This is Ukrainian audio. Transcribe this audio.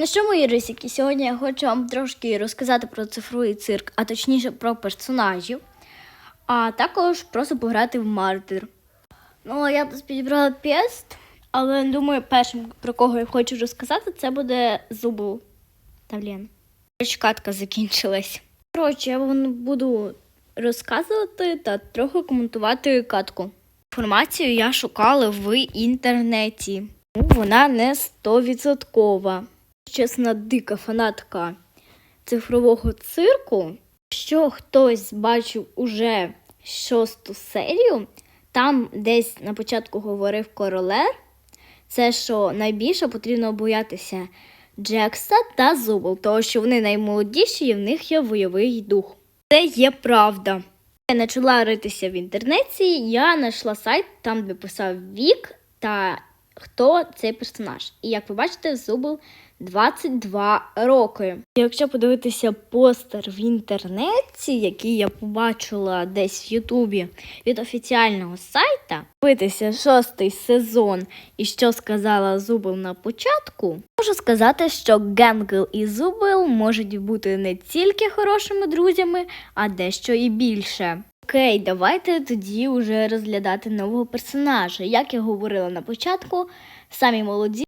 Ну що, мої рисики, сьогодні я хочу вам трошки розказати про цифровий цирк, а точніше про персонажів, а також просто пограти в мартир. Ну, я тут підібрала пест, але думаю, першим, про кого я хочу розказати, це буде Зубл та Лен. Катка закінчилась. Коротше, я вам буду розказувати та трохи коментувати катку. Інформацію я шукала в інтернеті. Ну, Вона не стовідсоткова. Чесна дика фанатка цифрового цирку. Якщо хтось бачив уже шосту серію, там десь на початку говорив королер, це що найбільше потрібно боятися Джекса та Зубл, тому що вони наймолодіші і в них є бойовий дух. Це є правда. Я почала ритися в інтернеті, я знайшла сайт, там де писав вік та хто цей персонаж. І як ви бачите, Зубл 22 роки. Якщо подивитися постер в інтернеті, який я побачила десь в Ютубі від офіціального сайта, дивитися шостий сезон і що сказала Зубл на початку, можу сказати, що Генгл і Зубл можуть бути не тільки хорошими друзями, а дещо і більше. Окей, давайте тоді вже розглядати нового персонажа. Як я говорила на початку, самі молоді